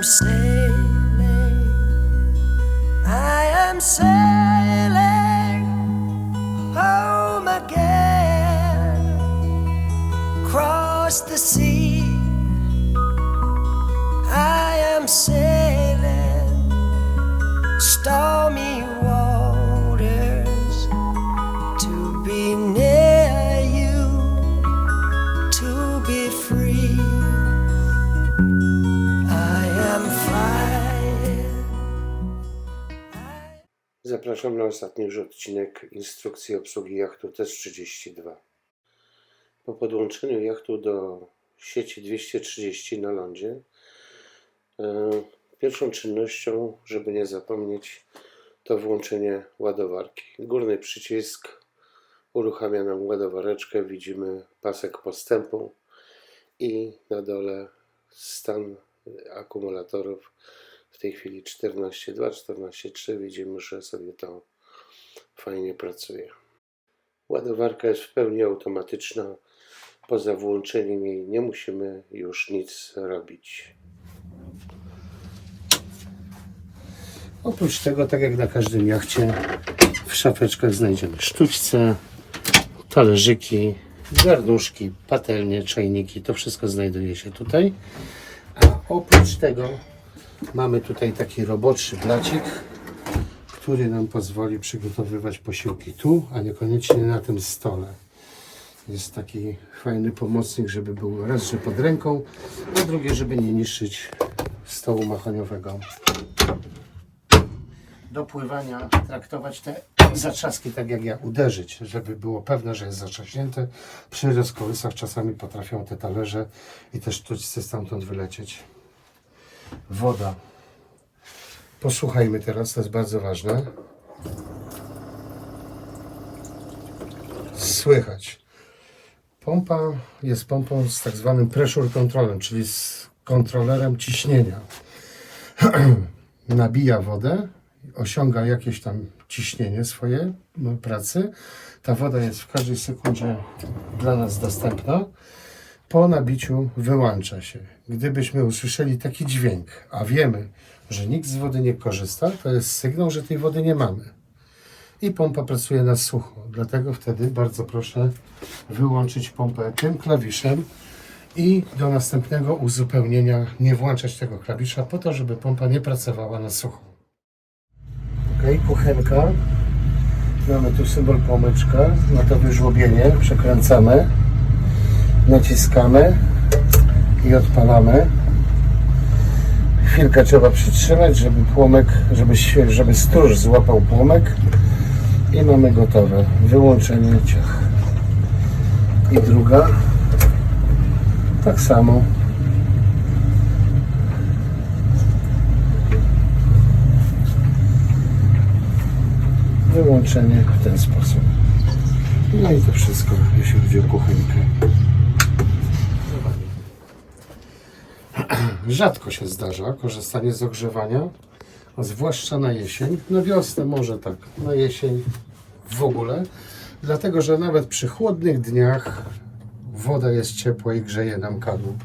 am sailing, I am sailing home again, across the sea. I am sailing Zapraszam na ostatni już odcinek instrukcji obsługi jachtu TES-32. Po podłączeniu jachtu do sieci 230 na lądzie, e, pierwszą czynnością, żeby nie zapomnieć, to włączenie ładowarki. Górny przycisk uruchamia nam ładowareczkę, widzimy pasek postępu i na dole stan akumulatorów w tej chwili 14,2, 14,3. Widzimy, że sobie to fajnie pracuje. Ładowarka jest w pełni automatyczna. Poza włączeniem jej nie musimy już nic robić. Oprócz tego, tak jak na każdym jachcie, w szafeczkach znajdziemy sztućce, talerzyki, garnuszki, patelnie, czajniki. To wszystko znajduje się tutaj. A oprócz tego mamy tutaj taki roboczy blacik, który nam pozwoli przygotowywać posiłki tu, a niekoniecznie na tym stole. Jest taki fajny pomocnik, żeby był raz, że pod ręką, a drugie, żeby nie niszczyć stołu machoniowego. Do pływania traktować te zatrzaski tak jak ja, uderzyć, żeby było pewne, że jest zatrzaśnięte. Przy rozkołysach czasami potrafią te talerze i te sztućce stamtąd wylecieć. Woda. Posłuchajmy teraz, to jest bardzo ważne. Słychać. Pompa jest pompą z tak zwanym pressure controlem, czyli z kontrolerem ciśnienia. Nabija wodę, osiąga jakieś tam ciśnienie swoje no, pracy. Ta woda jest w każdej sekundzie dla nas dostępna po nabiciu wyłącza się. Gdybyśmy usłyszeli taki dźwięk, a wiemy, że nikt z wody nie korzysta, to jest sygnał, że tej wody nie mamy. I pompa pracuje na sucho. Dlatego wtedy bardzo proszę wyłączyć pompę tym klawiszem i do następnego uzupełnienia nie włączać tego klawisza po to, żeby pompa nie pracowała na sucho. Ok, kuchenka. Mamy tu symbol płomyczka na to wyżłobienie. Przekręcamy naciskamy i odpalamy. Chwilkę trzeba przytrzymać, żeby płomek, żeby, żeby stróż złapał płomek i mamy gotowe. Wyłączenie ciach. I druga. Tak samo. Wyłączenie w ten sposób. No i to wszystko, jeśli chodzi o kuchenkę. Rzadko się zdarza korzystanie z ogrzewania, a zwłaszcza na jesień. Na wiosnę może tak, na jesień w ogóle, dlatego że nawet przy chłodnych dniach woda jest ciepła i grzeje nam kadłub.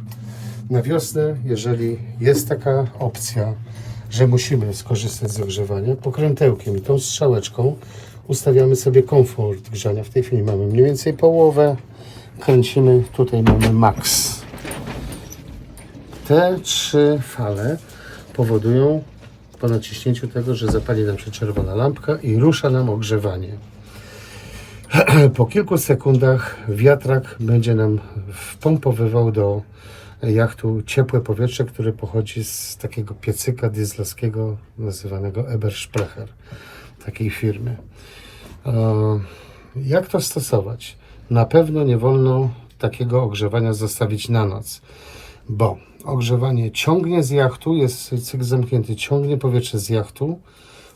Na wiosnę, jeżeli jest taka opcja, że musimy skorzystać z ogrzewania, pokrętełkiem i tą strzałeczką ustawiamy sobie komfort grzania. W tej chwili mamy mniej więcej połowę, kręcimy, tutaj mamy max. Te trzy fale powodują po naciśnięciu tego, że zapali nam się czerwona lampka i rusza nam ogrzewanie. Po kilku sekundach wiatrak będzie nam wpompowywał do jachtu ciepłe powietrze, które pochodzi z takiego piecyka dieslowskiego nazywanego Ebersprecher, takiej firmy. E, Jak to stosować? Na pewno nie wolno takiego ogrzewania zostawić na noc, bo ogrzewanie ciągnie z jachtu, jest cykl zamknięty, ciągnie powietrze z jachtu,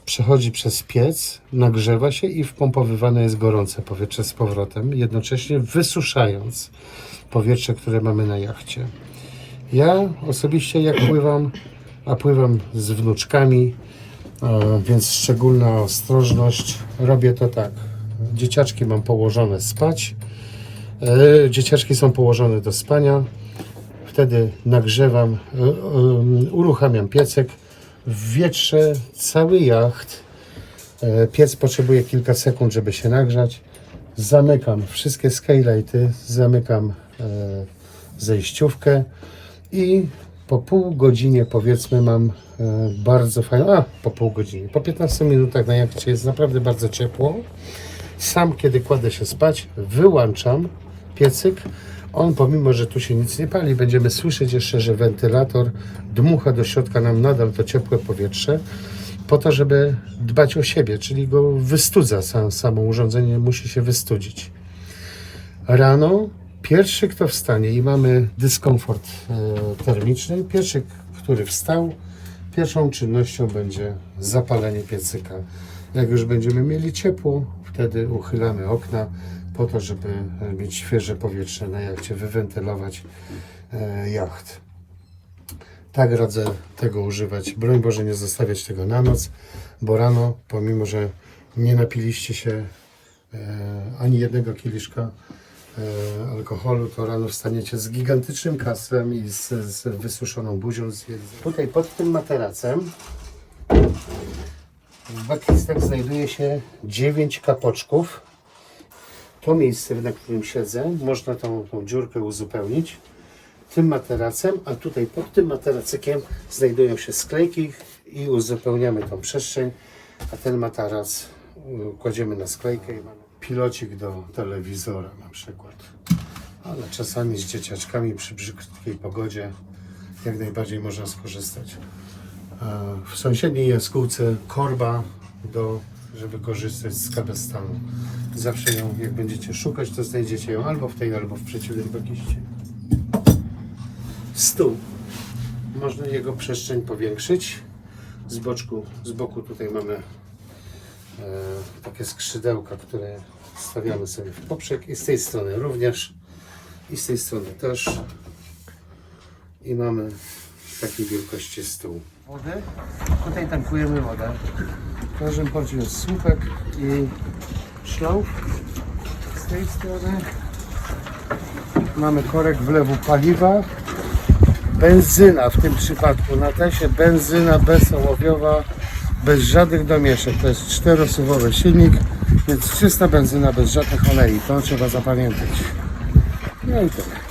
przechodzi przez piec, nagrzewa się i wpompowywane jest gorące powietrze z powrotem, jednocześnie wysuszając powietrze, które mamy na jachcie. Ja osobiście jak pływam, a pływam z wnuczkami, e, więc szczególna ostrożność. Robię to tak. Dzieciaczki mam położone spać. E, Dzieciaczki są położone do spania. Wtedy nagrzewam, y, y, uruchamiam piecek, w wietrze cały jacht. E, Piec potrzebuje kilka sekund, żeby się nagrzać. Zamykam wszystkie skylighty, zamykam e, zejściówkę i po pół godzinie powiedzmy mam e, bardzo fajną, a po pół godziny, po 15 minutach na jachcie jest naprawdę bardzo ciepło. Sam kiedy kładę się spać, wyłączam piecyk. On pomimo, że tu się nic nie pali, będziemy słyszeć jeszcze, że wentylator dmucha do środka nam nadal to ciepłe powietrze po to, żeby dbać o siebie, czyli go wystudza, sam, samo urządzenie musi się wystudzić. Rano pierwszy, kto wstanie i mamy dyskomfort e, termiczny, pierwszy, który wstał, pierwszą czynnością będzie zapalenie piecyka. Jak już będziemy mieli ciepło, wtedy uchylamy okna po to, żeby e, mieć świeże powietrze na jachcie, wywentylować e, jacht. Tak radzę tego używać. Broń Boże, nie zostawiać tego na noc, bo rano, pomimo że nie napiliście się e, ani jednego kieliszka alkoholu, to rano wstaniecie z gigantycznym kasem i z, z wysuszoną buzią. Z Tutaj pod tym materacem w baklistach znajduje się 9 kapoczków. To miejsce, na którym siedzę, można tą, tą dziurkę uzupełnić tym materacem, a tutaj pod tym materacykiem znajdują się sklejki i uzupełniamy tą przestrzeń, a ten materac y, kładziemy na sklejkę i mamy pilocik do telewizora na przykład. Ale czasami z dzieciaczkami przy brzydkiej pogodzie jak najbardziej można skorzystać. A W sąsiedniej jaskółce korba do, żeby korzystać z kabestanu. Zawsze ją, jak będziecie szukać, to znajdziecie ją albo w tej, albo w przeciwnej bagiście stół. Można jego przestrzeń powiększyć. Z boczku, z boku tutaj mamy e, takie skrzydełka, które stawiamy sobie w poprzek i z tej strony również i z tej strony też i mamy takiej wielkości stół. Wody. Tutaj tankujemy wodę. W każdym porcie jest słupek i szlauf. Z tej strony. Mamy korek wlewu paliwa. Benzyna w tym przypadku na tesie. Benzyna bezołowiowa bez żadnych domieszek. To jest czterosuwowy silnik więc czysta benzyna bez żadnych olei. To trzeba zapamiętać. No i tyle